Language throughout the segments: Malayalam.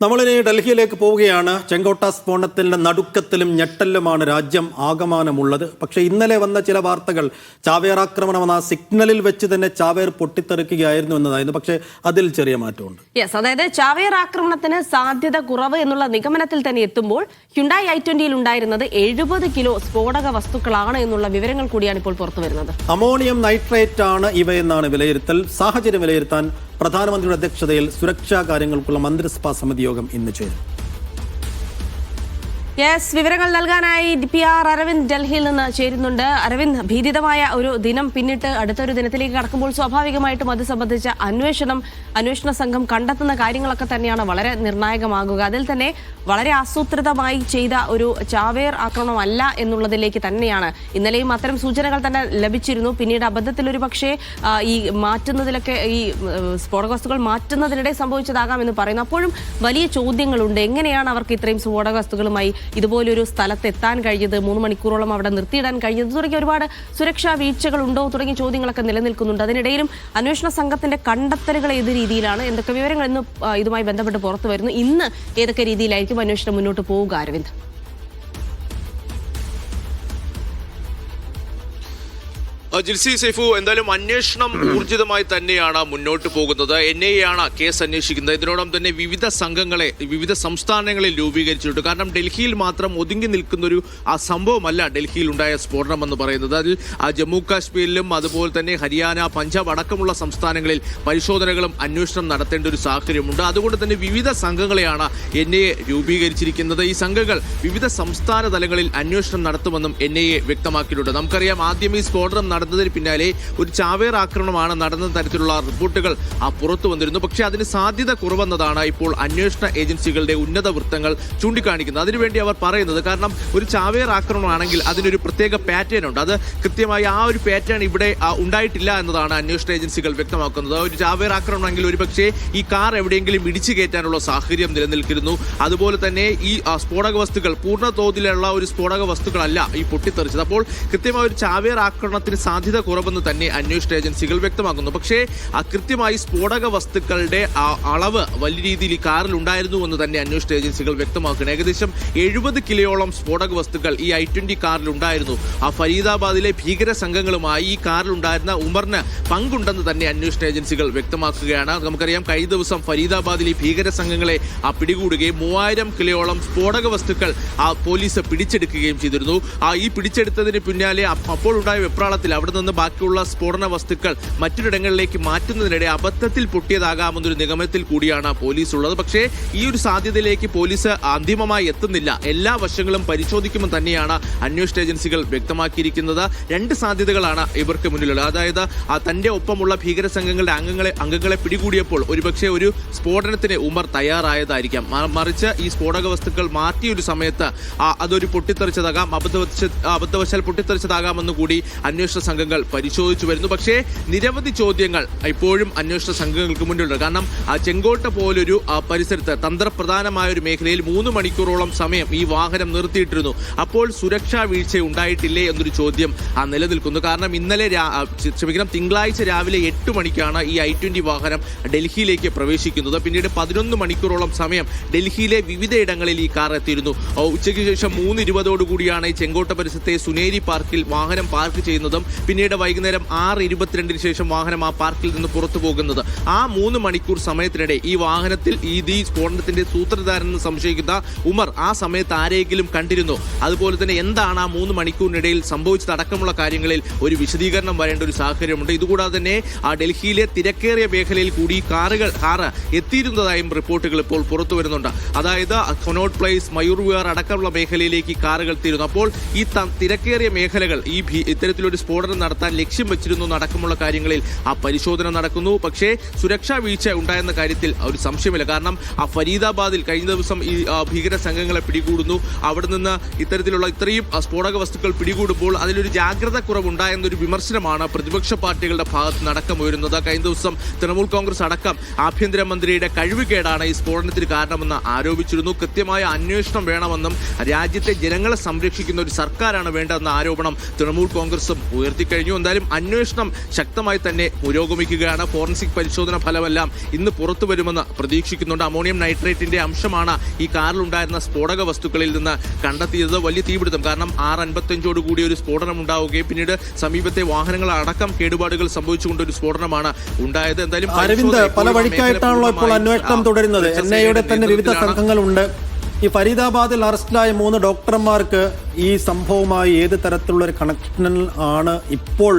നമ്മളിനി ഡൽഹിയിലേക്ക് പോവുകയാണ്. ചെങ്കോട്ട സ്ഫോടനത്തിന്റെ നടുക്കത്തിലും ഞെട്ടലുമാണ് രാജ്യം ആകമാനമുള്ളത് പക്ഷേ ഇന്നലെ വന്ന ചില വാർത്തകൾ ചാവേർ ആക്രമണം എന്ന സിഗ്നലിൽ വെച്ച് തന്നെ ചാവേർ പൊട്ടിത്തെറിക്കുകയായിരുന്നു എന്നതായിരുന്നു. പക്ഷേ അതിൽ ചെറിയ മാറ്റമുണ്ട്. യെസ് അതായത് ചാവേർ ആക്രമണത്തിന് സാധ്യത കുറവ് എന്നുള്ള നിഗമനത്തിൽ തന്നെ എത്തുമ്പോൾ ഹ്യുണ്ടായി ഐ ട്വന്റിയിൽ ഉണ്ടായിരുന്നത് എഴുപത് കിലോ സ്ഫോടക വസ്തുക്കളാണ് എന്നുള്ള വിവരങ്ങൾ കൂടിയാണ് ഇപ്പോൾ പുറത്തു വരുന്നത് അമോണിയം നൈട്രേറ്റ് ആണ് ഇവയെന്നാണ് വിലയിരുത്തൽ. സാഹചര്യം വിലയിരുത്താൻ പ്രധാനമന്ത്രിയുടെ അധ്യക്ഷതയിൽ സുരക്ഷാ കാര്യങ്ങൾക്കുള്ള മന്ത്രിസഭാ സമിതി യോഗം ഇന്ന് ചേരും. യെസ് വിവരങ്ങൾ നൽകാനായി പി ആർ അരവിന്ദ് ഡൽഹിയിൽ നിന്ന് ചേരുന്നുണ്ട്. അരവിന്ദ് ഭീതിതമായ ഒരു ദിനം പിന്നിട്ട് അടുത്തൊരു ദിനത്തിലേക്ക് കടക്കുമ്പോൾ സ്വാഭാവികമായിട്ടും അത് സംബന്ധിച്ച അന്വേഷണം അന്വേഷണ സംഘം കണ്ടെത്തുന്ന കാര്യങ്ങളൊക്കെ തന്നെയാണ് വളരെ നിർണായകമാകുക. അതിൽ തന്നെ വളരെ ആസൂത്രിതമായി ചെയ്ത ഒരു ചാവേർ ആക്രമണമല്ല എന്നുള്ളതിലേക്ക് തന്നെയാണ്. ഇന്നലെയും അത്തരം സൂചനകൾ തന്നെ ലഭിച്ചിരുന്നു. പിന്നീട് അബദ്ധത്തിൽ ഒരു പക്ഷേ ഈ മാറ്റുന്നതിലൊക്കെ ഈ സ്ഫോടക വസ്തുക്കൾ മാറ്റുന്നതിനിടെ സംഭവിച്ചതാകാം എന്ന് പറയുന്നു. അപ്പോഴും വലിയ ചോദ്യങ്ങളുണ്ട്. എങ്ങനെയാണ് അവർക്ക് ഇത്രയും സ്ഫോടക വസ്തുക്കളുമായി ഇതുപോലൊരു സ്ഥലത്തെത്താൻ കഴിഞ്ഞത് മൂന്ന് മണിക്കൂറോളം അവിടെ നിർത്തിയിടാൻ കഴിഞ്ഞത്. തുടങ്ങിയ ഒരുപാട് സുരക്ഷാ വീഴ്ചകൾ ഉണ്ടോ? തുടങ്ങിയ ചോദ്യങ്ങളൊക്കെ നിലനിൽക്കുന്നുണ്ട്. അതിനിടയിലും അന്വേഷണ സംഘത്തിന്റെ കണ്ടെത്തലുകൾ ഏത് രീതിയിലാണ്? എന്തൊക്കെ വിവരങ്ങൾ ഇന്ന് ഇതുമായി ബന്ധപ്പെട്ട് പുറത്തു വരുന്നു? ഇന്ന് ഏതൊക്കെ രീതിയിലായിരിക്കും അന്വേഷണം മുന്നോട്ട് പോവുക അരവിന്ദ്? ജിൽസി സൈഫു എന്തായാലും അന്വേഷണം ഊർജിതമായി തന്നെയാണ് മുന്നോട്ട് പോകുന്നത്. എൻ ഐ ആണ് കേസ് അന്വേഷിക്കുന്നത്. ഇതിനോടൊപ്പം തന്നെ വിവിധ സംഘങ്ങളെ വിവിധ സംസ്ഥാനങ്ങളിൽ രൂപീകരിച്ചിട്ടുണ്ട്. കാരണം ഡൽഹിയിൽ മാത്രം ഒതുങ്ങി നിൽക്കുന്നൊരു ആ സംഭവമല്ല ഡൽഹിയിൽ ഉണ്ടായ സ്ഫോടനം എന്ന് പറയുന്നത്. അതിൽ ആ, ജമ്മു കാശ്മീരിലും അതുപോലെ തന്നെ ഹരിയാന പഞ്ചാബ് അടക്കമുള്ള സംസ്ഥാനങ്ങളിൽ പരിശോധനകളും അന്വേഷണം നടത്തേണ്ട ഒരു സാഹചര്യമുണ്ട്. അതുകൊണ്ട് തന്നെ വിവിധ സംഘങ്ങളെയാണ് എൻ ഐ എ രൂപീകരിച്ചിരിക്കുന്നത്. ഈ സംഘങ്ങൾ വിവിധ സംസ്ഥാന തലങ്ങളിൽ അന്വേഷണം നടത്തുമെന്നും എൻ ഐ എ വ്യക്തമാക്കിയിട്ടുണ്ട്. നമുക്കറിയാം ആദ്യം ഈ സ്ഫോടനം നടന്നതിന് പിന്നാലെ ഒരു ചാവേർ ആക്രമണമാണ് നടന്ന തരത്തിലുള്ള റിപ്പോർട്ടുകൾ പുറത്തു വന്നിരുന്നു. പക്ഷേ അതിന് സാധ്യത കുറവെന്നതാണ് ഇപ്പോൾ അന്വേഷണ ഏജൻസികളുടെ ഉന്നത വൃത്തങ്ങൾ ചൂണ്ടിക്കാണിക്കുന്നത്. അതിനുവേണ്ടി അവർ പറയുന്നത് കാരണം ഒരു ചാവേർ ആക്രമണമാണെങ്കിൽ അതിനൊരു പ്രത്യേക പാറ്റേൺ ഉണ്ട്. അത് കൃത്യമായി ആ ഒരു പാറ്റേൺ ഇവിടെ ഉണ്ടായിട്ടില്ല എന്നതാണ് അന്വേഷണ ഏജൻസികൾ വ്യക്തമാക്കുന്നത്. ഒരു ചാവേർ ആക്രമണമെങ്കിൽ ഒരുപക്ഷേ ഈ കാർ എവിടെയെങ്കിലും ഇടിച്ചു കയറ്റാനുള്ള സാഹചര്യം നിലനിൽക്കുന്നു. അതുപോലെ തന്നെ ഈ സ്ഫോടക വസ്തുക്കൾ പൂർണ തോതിലുള്ള ഒരു സ്ഫോടക വസ്തുക്കളല്ല ഈ പൊട്ടിത്തെറിച്ചത്. അപ്പോൾ കൃത്യമായ ഒരു ചാവേർ ആക്രമണത്തിന് സാധ്യത കുറവെന്ന് തന്നെ അന്വേഷണ ഏജൻസികൾ വ്യക്തമാക്കുന്നു. പക്ഷേ അകൃത്യമായി കൃത്യമായി സ്ഫോടക വസ്തുക്കളുടെ അളവ് വലിയ രീതിയിൽ ഈ കാറിൽ ഉണ്ടായിരുന്നു എന്ന് തന്നെ അന്വേഷണ ഏജൻസികൾ വ്യക്തമാക്കുന്നു ഏകദേശം എഴുപത് കിലോയോളം സ്ഫോടക വസ്തുക്കൾ ഈ ഐ ട്വന്റി കാറിൽ ഉണ്ടായിരുന്നു. ആ ഫരീദാബാദിലെ ഭീകര സംഘങ്ങളുമായി ഈ കാറിൽ ഉണ്ടായിരുന്ന ഉമറിന് പങ്കുണ്ടെന്ന് തന്നെ അന്വേഷണ ഏജൻസികൾ വ്യക്തമാക്കുകയാണ്. നമുക്കറിയാം കഴിഞ്ഞ ദിവസം ഫരീദാബാദിൽ ഈ ഭീകര സംഘങ്ങളെ പിടികൂടുകയും മൂവായിരം കിലോയോളം സ്ഫോടക വസ്തുക്കൾ ആ പോലീസ് പിടിച്ചെടുക്കുകയും ചെയ്തിരുന്നു. ആ ഈ പിടിച്ചെടുത്തതിന് പിന്നാലെ അപ്പ- അപ്പോൾ ഉണ്ടായ വെപ്രാളത്തിൽ അവിടെ നിന്ന് ബാക്കിയുള്ള സ്ഫോടന വസ്തുക്കൾ മറ്റൊരിടങ്ങളിലേക്ക് മാറ്റുന്നതിനിടെ അബദ്ധത്തിൽ പൊട്ടിയതാകാമെന്നൊരു നിഗമനത്തിൽ കൂടിയാണ് പോലീസ് ഉള്ളത് പക്ഷേ ഈ ഒരു സാധ്യതയിലേക്ക് പോലീസ് അന്തിമമായി എത്തുന്നില്ല. എല്ലാ വശങ്ങളും പരിശോധിക്കുമെന്ന് തന്നെയാണ് അന്വേഷണ ഏജൻസികൾ വ്യക്തമാക്കിയിരിക്കുന്നത്. രണ്ട് സാധ്യതകളാണ് ഇവർക്ക് മുന്നിലുള്ളത്. അതായത് തന്റെ ഒപ്പമുള്ള ഭീകര സംഘങ്ങളുടെ അംഗങ്ങളെ അംഗങ്ങളെ പിടികൂടിയപ്പോൾ ഒരുപക്ഷെ ഒരു സ്ഫോടനത്തിന് ഉമർ തയ്യാറായതായിരിക്കാം. മറിച്ച് ഈ സ്ഫോടക വസ്തുക്കൾ മാറ്റിയ ഒരു സമയത്ത് അതൊരു പൊട്ടിത്തെറിച്ചതാകാം. അബദ്ധവശ അബദ്ധവശാൽ പൊട്ടിത്തെറിച്ചതാകാമെന്ന് കൂടി അന്വേഷണ സംഘങ്ങൾ പരിശോധിച്ചു വരുന്നു. പക്ഷേ നിരവധി ചോദ്യങ്ങൾ ഇപ്പോഴും അന്വേഷണ സംഘങ്ങൾക്ക് മുന്നിലുണ്ട്. കാരണം ആ ചെങ്കോട്ട പോലൊരു പരിസരത്ത് തന്ത്രപ്രധാനമായ ഒരു മേഖലയിൽ മൂന്ന് മണിക്കൂറോളം സമയം ഈ വാഹനം നിർത്തിയിട്ടിരുന്നു. അപ്പോൾ സുരക്ഷാ വീഴ്ച ഉണ്ടായിട്ടില്ലേ എന്നൊരു ചോദ്യം ആ നിലനിൽക്കുന്നു. കാരണം ഇന്നലെ ക്ഷമിക്കണം തിങ്കളാഴ്ച രാവിലെ എട്ട് മണിക്കാണ് ഈ ഐ ട്വന്റി വാഹനം ഡൽഹിയിലേക്ക് പ്രവേശിക്കുന്നത്. പിന്നീട് പതിനൊന്ന് മണിക്കൂറോളം സമയം ഡൽഹിയിലെ വിവിധ ഇടങ്ങളിൽ ഈ കാർ എത്തിയിരുന്നു. ഉച്ചയ്ക്ക് ശേഷം മൂന്ന് ഇരുപതോടുകൂടിയാണ് ഈ ചെങ്കോട്ട പരിസരത്തെ സുനേരി പാർക്കിൽ വാഹനം പാർക്ക് ചെയ്യുന്നതും പിന്നീട് വൈകുന്നേരം ആറ് ഇരുപത്തിരണ്ടിന് ശേഷം വാഹനം ആ പാർക്കിൽ നിന്ന് പുറത്തു പോകുന്നത്. ആ മൂന്ന് മണിക്കൂർ സമയത്തിനിടെ ഈ വാഹനത്തിൽ ഈ ഈ സ്ഫോടനത്തിന്റെ സൂത്രധാരനെന്ന് സംശയിക്കുന്ന ഉമർ ആ സമയത്ത് ആരെയെങ്കിലും കണ്ടിരുന്നു? അതുപോലെ തന്നെ എന്താണ് ആ മൂന്ന് മണിക്കൂറിനിടയിൽ സംഭവിച്ചതടക്കമുള്ള കാര്യങ്ങളിൽ ഒരു വിശദീകരണം വരേണ്ട ഒരു സാഹചര്യമുണ്ട്. ഇതുകൂടാതെ തന്നെ ആ ഡൽഹിയിലെ തിരക്കേറിയ മേഖലയിൽ കൂടി കാറുകൾ കാറ് എത്തിയിരുന്നതായും റിപ്പോർട്ടുകൾ ഇപ്പോൾ പുറത്തു വരുന്നുണ്ട്. അതായത് കൊനോട്ട് പ്ലേസ് മയൂർ വിഹാർ അടക്കമുള്ള മേഖലയിലേക്ക് കാറുകൾ എത്തിയിരുന്നു. അപ്പോൾ ഈ തിരക്കേറിയ മേഖലകൾ ഈ ഇത്തരത്തിലൊരു സ്ഫോടനം നടത്താൻ ലക്ഷ്യം വെച്ചിരുന്നു അടക്കമുള്ള കാര്യങ്ങളിൽ ആ പരിശോധന നടക്കുന്നു. പക്ഷേ സുരക്ഷാ വീഴ്ച ഉണ്ടായെന്ന കാര്യത്തിൽ ഒരു സംശയമില്ല കാരണം ആ ഫരീദാബാദിൽ കഴിഞ്ഞ ദിവസം ഈ ഭീകര സംഘങ്ങളെ പിടികൂടുന്നു. അവിടെ നിന്ന് ഇത്തരത്തിലുള്ള ഇത്രയും സ്ഫോടക വസ്തുക്കൾ പിടികൂടുമ്പോൾ അതിലൊരു ജാഗ്രത കുറവുണ്ടായെന്നൊരു വിമർശനമാണ് പ്രതിപക്ഷ പാർട്ടികളുടെ ഭാഗത്ത് നടക്കം ഉയരുന്നത്. കഴിഞ്ഞ ദിവസം തൃണമൂൽ കോൺഗ്രസ് അടക്കം ആഭ്യന്തരമന്ത്രിയുടെ കഴിവുകേടാണ് ഈ സ്ഫോടനത്തിന് കാരണമെന്ന് ആരോപിച്ചിരുന്നു. കൃത്യമായ അന്വേഷണം വേണമെന്നും രാജ്യത്തെ ജനങ്ങളെ സംരക്ഷിക്കുന്ന ഒരു സർക്കാരാണ് വേണ്ടതെന്ന ആരോപണം തൃണമൂൽ കോൺഗ്രസും ഉയർത്തി എത്തിക്കഴിഞ്ഞു എന്തായാലും അന്വേഷണം ശക്തമായി തന്നെ പുരോഗമിക്കുകയാണ്. ഫോറൻസിക് പരിശോധന ഫലമെല്ലാം ഇന്ന് പുറത്തു വരുമെന്ന് പ്രതീക്ഷിക്കുന്നുണ്ട്. അമോണിയം നൈട്രേറ്റിന്റെ അംശമാണ് ഈ കാറിൽ ഉണ്ടായിരുന്ന സ്ഫോടക വസ്തുക്കളിൽ നിന്ന് കണ്ടെത്തിയത്. വലിയ തീപിടുത്തം. കാരണം ആറ് അൻപത്തഞ്ചോട് കൂടി ഒരു സ്ഫോടനം ഉണ്ടാവുകയും പിന്നീട് സമീപത്തെ വാഹനങ്ങൾ അടക്കം കേടുപാടുകൾ സംഭവിച്ചുകൊണ്ട് ഒരു സ്ഫോടനമാണ് ഉണ്ടായത്. എന്തായാലും അരവിന്ദ് പല വഴിക്കായിട്ടാണല്ലോ ഇപ്പോൾ അന്വേഷണം തുടരുന്നത്? എൻ ഐയുടെ തന്നെ വിവിധ. സംഘങ്ങളുണ്ട്. ഈ ഫരീദാബാദിൽ അറസ്റ്റിലായ മൂന്ന് ഡോക്ടർമാർക്ക് ഈ സംഭവവുമായി ഏത് തരത്തിലുള്ള ഒരു കണക്ഷൻ ആണ് ഇപ്പോൾ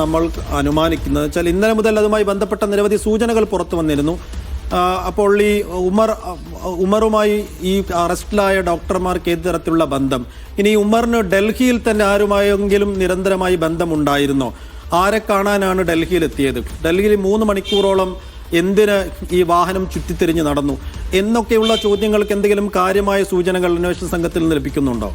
നമ്മൾ അനുമാനിക്കുന്നത്. വെച്ചാൽ ഇന്നലെ മുതൽ അതുമായി ബന്ധപ്പെട്ട നിരവധി സൂചനകൾ പുറത്തു വന്നിരുന്നു. അപ്പോൾ ഈ ഉമർ ഉമറുമായി ഈ അറസ്റ്റിലായ ഡോക്ടർമാർക്ക് ഏത് തരത്തിലുള്ള ബന്ധം? ഇനി ഉമറിന് ഡൽഹിയിൽ തന്നെ ആരുമായെങ്കിലും നിരന്തരമായി ബന്ധമുണ്ടായിരുന്നോ? ആരെ കാണാനാണ് ഡൽഹിയിൽ എത്തിയത് ഡൽഹിയിൽ മൂന്ന് മണിക്കൂറോളം എന്തിന് ഈ വാഹനം ചുറ്റിത്തിരിഞ്ഞ് നടന്നു? എന്നൊക്കെയുള്ള ചോദ്യങ്ങൾക്ക് എന്തെങ്കിലും കാര്യമായ സൂചനകൾ അന്വേഷണ സംഘത്തിൽ നിന്ന് ലഭിക്കുന്നുണ്ടോ?